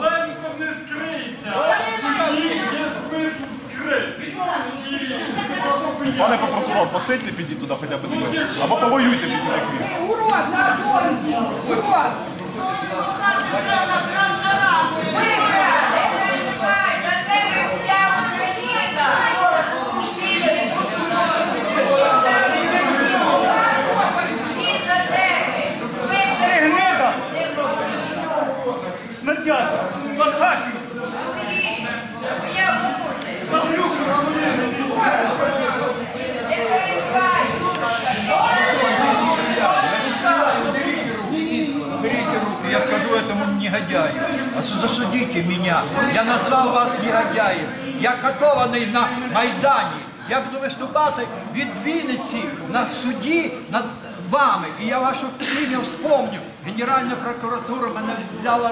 Лемко не скриється. Є смисл скрити. Пане прокурор, посидьте, підіть туди хоча б. Або повоюйте під. Я скажу этому негодяю. Засудите меня. Я назвал вас негодяем. Я катований на Майдані. Я буду виступати від Вінниці на суді над вами. І я ваше ім'я вспомню. Генеральна прокуратура мене взяла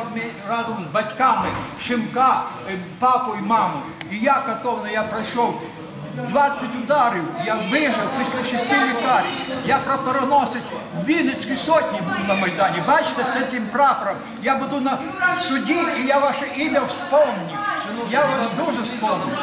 разом з батьками Шимка, е, папу і маму. І я катований, я пройшов 20 ударів, я вижив після шести лікарів. Я прапороносець Вінницької сотні був на Майдані. Бачите, з цим прапором. Я буду на суді і я ваше ім'я вспомню. Я вас дуже вспомню.